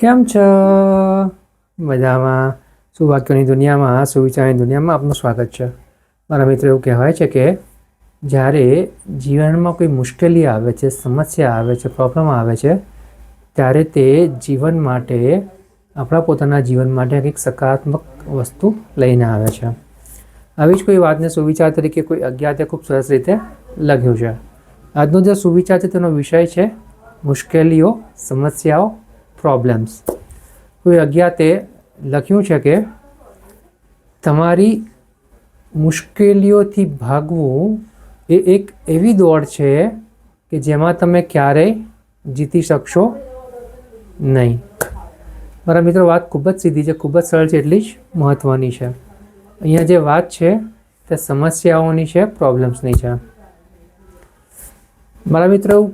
કેમ છો? મજામાં. સુવાક્યોની દુનિયામાં સુવિચારની દુનિયામાં આપનું સ્વાગત છે? મારા મિત્રો, એવું કહેવાય છે કે જ્યારે જીવનમાં કોઈ મુશ્કેલી આવે છે, સમસ્યા આવે છે પ્રોબ્લેમ આવે છે, ત્યારે તે જીવન માટે, આપણા પોતાના જીવન માટે કંઈક સકારાત્મક વસ્તુ લઈને આવે છે. આવી જ કોઈ વાતને સુવિચાર તરીકે કોઈ અજ્ઞાતે ખૂબ સરસ રીતે લખ્યું છે. આજનો જે સુવિચાર છે, તેનો વિષય છે મુશ્કેલીઓ, સમસ્યાઓ પ્રોબ્લેમ્સ કોઈ અજ્ઞાતે લખ્યું છે કે તમારી મુશ્કેલીઓથી ભાગવું એ એક એવી દોડ છે કે જેમાં તમે ક્યારેય જીતી શકશો નહીં. મારા મિત્રો, વાત ખૂબ જ સીધી છે, ખૂબ જ સરળ છે, એટલી જ મહત્ત્વની છે. અહીંયા જે વાત છે તે સમસ્યાઓની છે પ્રોબ્લેમ્સની છે. મારા મિત્રો,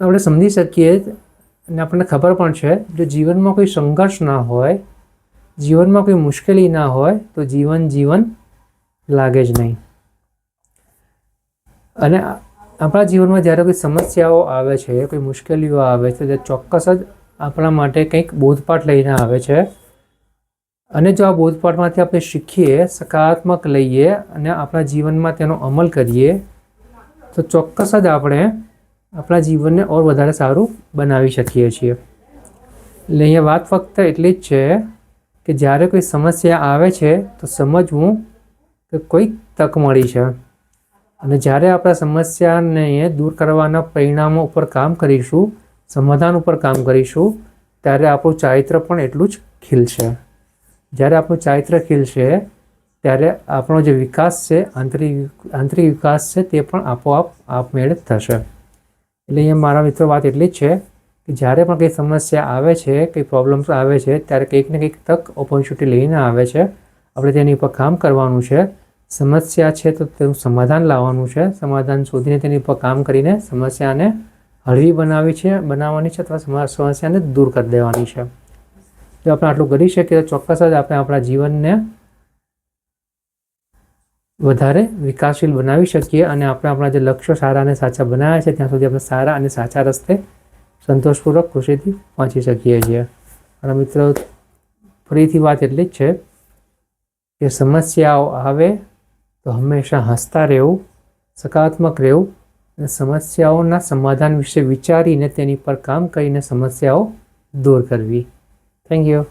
આપણે સમજી શકીએ અને આપણને ખબર પણ છે, જો જીવનમાં કોઈ સંઘર્ષ ના હોય, જીવનમાં કોઈ મુશ્કેલી ના હોય, તો જીવન જીવન લાગે જ નહીં. અને આપણા જીવનમાં જ્યારે કોઈ સમસ્યાઓ આવે છે, કોઈ મુશ્કેલીઓ આવે છે, તે ચોક્કસ જ આપણા માટે કંઈક બોધપાઠ લઈને આવે છે. અને જો આ બોધપાઠમાંથી આપણે શીખીએ, સકારાત્મક લઈએ અને આપણા જીવનમાં તેનો અમલ કરીએ, તો ચોક્કસ જ આપણે આપણા જીવનને ઓર વધારે સારું બનાવી શકીએ છીએ. એટલે અહીંયા વાત ફક્ત એટલી જ છે કે જ્યારે કોઈ સમસ્યા આવે છે, તો સમજવું કે કોઈક તક મળી છે. અને જ્યારે આપણે સમસ્યાને દૂર કરવાના પરિણામો ઉપર કામ કરીશું, સમાધાન ઉપર કામ કરીશું, ત્યારે આપણું ચારિત્ર પણ એટલું જ ખીલશે. જ્યારે આપણું ચારિત્ર ખીલશે, ત્યારે આપણો જે વિકાસ છે, આંતરિક આંતરિક વિકાસ છે, તે પણ આપોઆપ આપમેળે થશે. એટલે અહીંયા મારા મિત્રો વાત એટલી જ છે કે જ્યારે પણ કંઈ સમસ્યા આવે છે, કંઈ પ્રોબ્લેમ્સ આવે છે, ત્યારે કંઈક ને કંઈક તક ઓપોર્ચ્યુનિટી લઈને આવે છે. આપણે તેની ઉપર કામ કરવાનું છે. સમસ્યા છે તો તેનું સમાધાન લાવવાનું છે. સમાધાન શોધીને તેની ઉપર કામ કરીને સમસ્યાને હળવી બનાવી છે, બનાવવાની છે અથવા સમ- સમસ્યાને દૂર કરી દેવાની છે. જો આપણે આટલું કરી શકીએ તો ચોક્કસ જ આપણે આપણા જીવનને વધારે વિકાસશીલ બનાવી શકીએ અને આપણે આપણા જે લક્ષ્યો સારા અને સાચા બનાવ્યા છે, ત્યાં સુધી આપણે સારા અને સાચા રસ્તે સંતોષપૂર્વક ખુશીથી પહોંચી શકીએ છીએ. મારા મિત્રો, ફરીથી વાત એટલી જ છે કે સમસ્યાઓ આવે તો હંમેશા હસતા રહેવું, સકારાત્મક રહેવું અને સમસ્યાઓના સમાધાન વિશે વિચારીને તેની પર કામ કરીને સમસ્યાઓ દૂર કરવી. Thank you